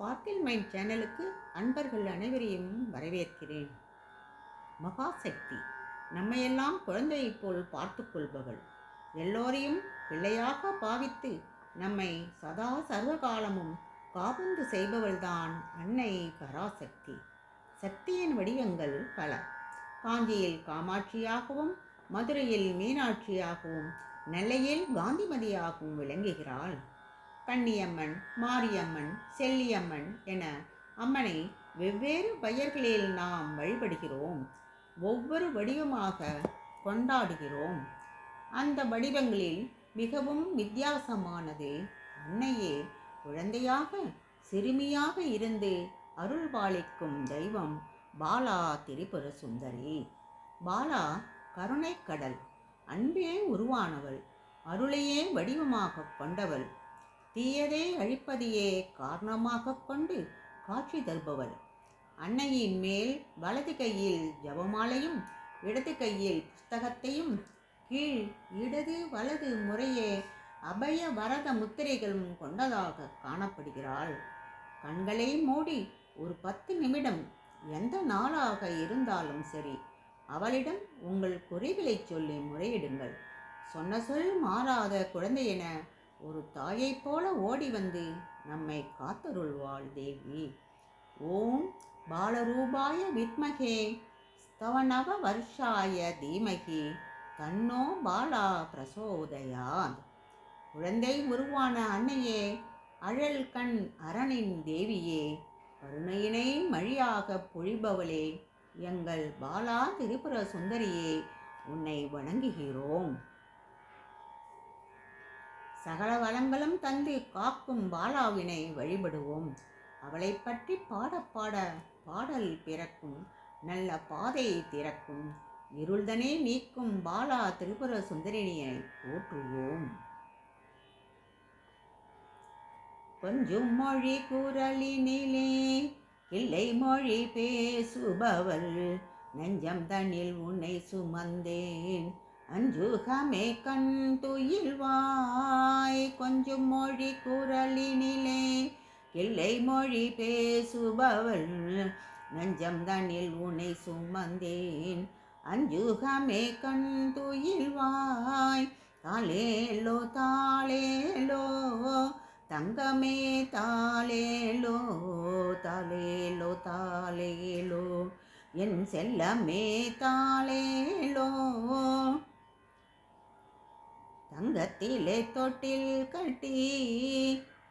Sparkle mind சேனலுக்கு அன்பர்கள் அனைவரையும் வரவேற்கிறேன். மகாசக்தி நம்மையெல்லாம் குழந்தையைப் போல் பார்த்து கொள்பவள். எல்லோரையும் பிள்ளையாக பாவித்து நம்மை சதா சர்வகாலமும் காபந்து செய்பவள்தான் அன்னை பராசக்தி. சக்தியின் வடிவங்கள் பல. காஞ்சியில் காமாட்சியாகவும் மதுரையில் மீனாட்சியாகவும் நெல்லையில் காந்திமதியாகவும் விளங்குகிறாள். கன்னியம்மன் மாரியம்மன் செல்லியம்மன் என அம்மனை வெவ்வேறு பெயர்களில் நாம் வழிபடுகிறோம். ஒவ்வொரு வடிவமாக கொண்டாடுகிறோம். அந்த வடிவங்களில் மிகவும் வித்தியாசமானது அன்னையே குழந்தையாக சிறுமியாக இருந்து அருள் பாலிக்கும் தெய்வம் பாலா திரிபுர சுந்தரி பாலா கருணைக்கடல் அன்பே உருவானவள் அருளையே வடிவமாக கொண்டவள். தீயதை அழிப்பதையே காரணமாக கொண்டு காட்சி தருபவள் அன்னையின் மேல் வலது கையில் ஜபமாலையும் இடது கையில் புஸ்தகத்தையும் கீழ் இடது வலது முறையே அபய வரத முத்திரைகளும் கொண்டதாக காணப்படுகிறாள். கண்களை மூடி ஒரு பத்து நிமிடம் எந்த நாளாக இருந்தாலும் சரி அவளிடம் உங்கள் குறைகளை சொல்லி முறையிடுங்கள். சொன்ன சொல் மாறாத குழந்தையென ஒரு தாயைப் போல ஓடி வந்து நம்மை காத்தருள்வாள் தேவி. ஓம் பாலரூபாய வித்மகே ஸ்தவனவ வருஷாய தீமகி தன்னோ பாலா பிரசோதயாத். குழந்தை உருவான அன்னையே அழல் கண் அரணின் தேவியே கருணையினை மழியாக பொழிபவளே எங்கள் பாலா திரிபுர சுந்தரியே உன்னை வணங்குகிறோம். சகல வளங்களும் தந்து காக்கும் பாலாவினை வழிபடுவோம். அவளை பற்றி பாட பாட பாடல் பிறக்கும் நல்ல பாதை திறக்கும். இருள்தனே நீக்கும் பாலா திரிபுர சுந்தரினியை போற்றுவோம். கொஞ்சம் மொழி குரலினிலே இல்லை மொழி பேசுபவள். நெஞ்சம் தனில் உன்னை சுமந்தேன். அஞ்சுகமே கண்துயில்வாய். கொஞ்சம் மொழி குரலினிலே இல்லை மொழி பேசுபவள். நஞ்சம் தனில் உனை சுமந்தேன். அஞ்சுகமே கண் தாளேலோ தாளேலோ தங்கமே தாளேலோ தாளேலோ தாளேலோ என் செல்லமே தாளேலோ தங்கத்திலே தொட்டில் கட்டி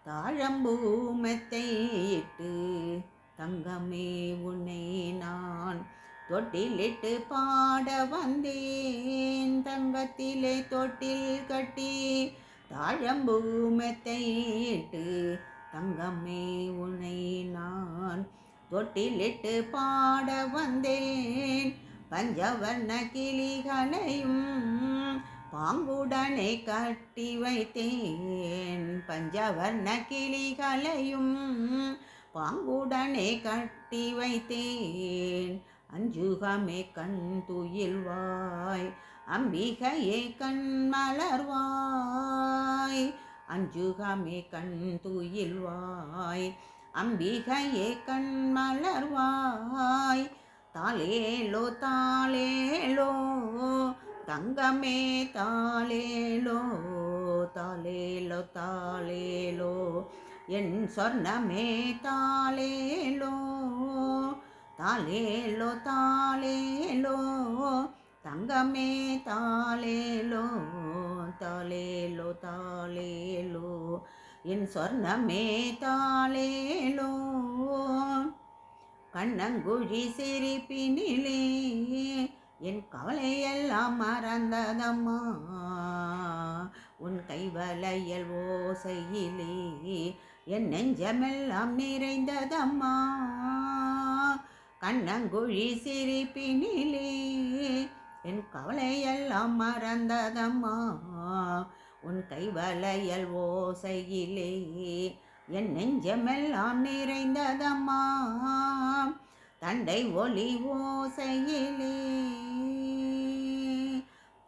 தாழம்பூமத்தை இட்டு தங்கமே உன்னை நான் தொட்டிலிட்டு பாட வந்தேன். தங்கத்திலே தொட்டில் கட்டி தாழம்பூமத்தை இட்டு தங்கமே உன்னை நான் தொட்டிலிட்டு பாட வந்தேன். பஞ்சவர்ண கிளிகளையும் பாங்குடனே கட்டி வைத்தேன். பஞ்சவர்ண கிளிகளையும் பாங்குடனே கட்டி வைத்தேன். அஞ்சுகமே கண் துயில்வாய் அம்பிகையே கண் மலர்வாய் அஞ்சுகமே கண் துயில்வாய் அம்பிகையே கண் மலர்வாய் தாளேலோ தாளேலோ தங்கமே தாலேலோ தாலேலோ தாலேலோ என் சொர்ணமே தாலேலோ தாலேலோ தாலேலோ தங்கமே தாலேலோ தாலேலோ தாலேலோ என் சொர்ணமே தாலேலோ கண்ணங்குழி சிரிப்பினிலே என் கவலையெல்லாம் மறந்ததம்மா. உன் கைவலையல் ஓசையிலே என் நெஞ்சமெல்லாம் நிறைந்ததம்மா. கண்ணங்குழி சிரிப்பினிலே என் கவலையெல்லாம் மறந்ததம்மா. உன் கைவலையல் ஓசையிலே என் நெஞ்சமெல்லாம் நிறைந்ததம்மா. தண்டை ஒளி ஓசையிலே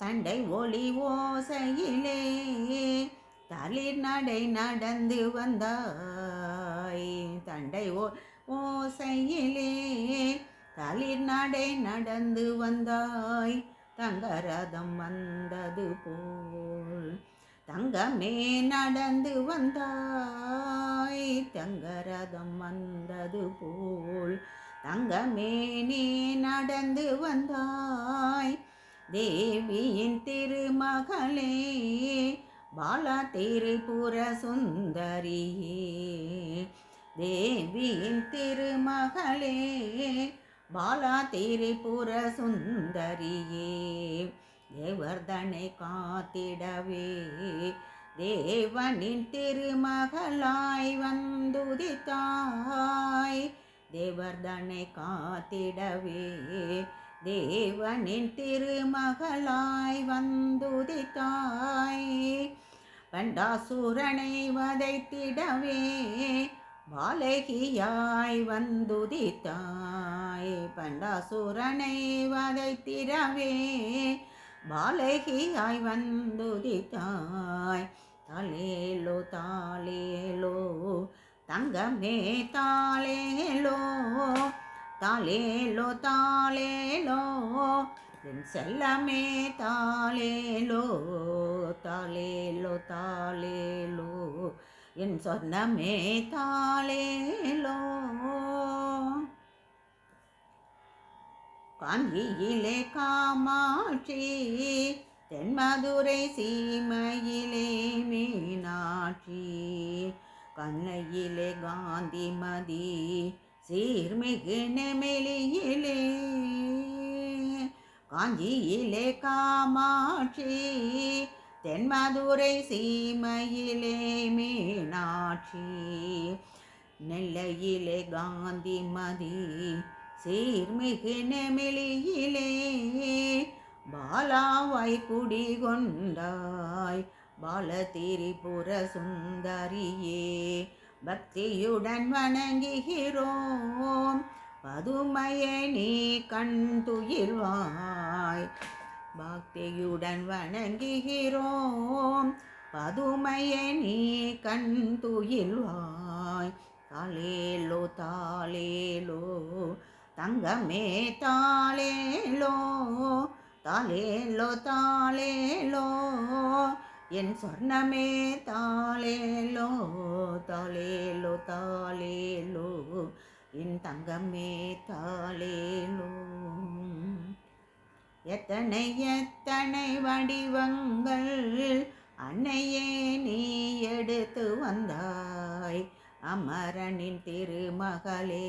சண்டை ஒளி ஓசையிலே தளிர் நடை நடந்து வந்தாய். தண்டை ஓ ஓசையிலே தளிர் நடை நடந்து வந்தாய். தங்கரதம் வந்தது போல் தங்கமே நடந்து வந்தாய். தங்கரதம் வந்தது போல் தங்கமே நீ நடந்து வந்தாய். தேவியின் திருமகளே பாலா திரிபுர சுந்தரியே. தேவியின் திருமகளே பாலா திரிபுர சுந்தரியே. தேவர்தனை காத்திடவே தேவனின் திருமகளாய் வந்துதித்தாய். தேவர்தனை காத்திடவே தேவனின் திருமகளாய் வந்துதித்தாய். பண்டாசூரனை வதைத்திடவே பாலகியாய் வந்துதித்தாய். பண்டாசூரனை வதைத்திடவே பாலகியாய் வந்துதித்தாய். தாலேலோ தாலேலோ தங்கமே தாலேலோ தாலேலோ தாலேலோ என் செல்லமே தாலேலோ தாலேலோ தாலேலோ என் சொன்னமே தாலேலோ காஞ்சியிலே காமாட்சி தென்மதுரை சீமையிலே மீனாட்சி. கண்ணையிலே காந்திமதி சீர்மிகு நெமிலியிலே காஞ்சியிலே காமாட்சி தென்மதுரை சீமையிலே மீனாட்சி நெல்லையிலே காந்திமதி சீர்மிகு நெமிலியிலே பாலாவாய் குடிகொண்டாய் பால திரிபுர சுந்தரியே பக்தியுடன் வணங்குகிறோம். பதுமையை நீ கண் பக்தியுடன் வணங்குகிறோம். பதுமையை நீ கண் தாளேலோ தாலேலோ தங்கமே தாளேலோ தாளேலோ தாளேலோ என் சொர்ணமே தாலேலோ தாளேலோ தாளேலோ என் தங்கமே தாலேலோ எத்தனை எத்தனை வடிவங்கள் அன்னையே நீ எடுத்து வந்தாய். அமரனின் திருமகளே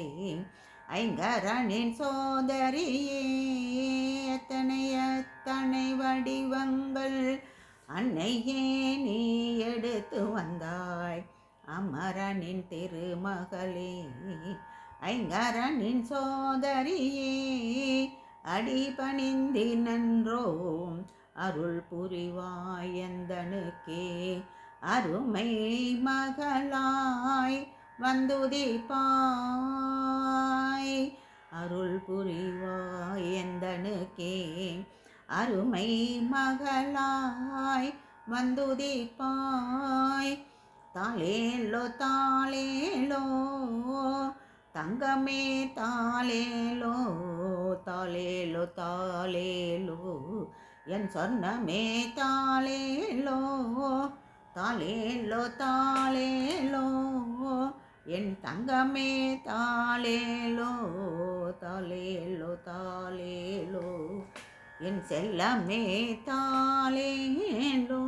ஐங்கரனின் சோதரியே எத்தனை என்னையே நீ எடுத்து வந்தாய். அமரனின் திருமகளே ஐங்கரனின் சோதரியே அடி அடிபணிந்தி நன்றோம். அருள் புரிவாயந்தனுக்கே அருமை மகளாய் வந்துதிப்பாய் அருள் புரிவாயந்தனுக்கே அருமை மகளாய் வந்துதிப்பாய். தாளேலோ தாளேலோ தங்கமே தாளேலோ தாளேலோ தாளேலோ என் சொன்னமே தாளேலோ தாளேலோ தாளேலோ என் தங்கமே தாளேலோ தாளேலோ தாளேலோ. என் செல்லமே தாளேலோ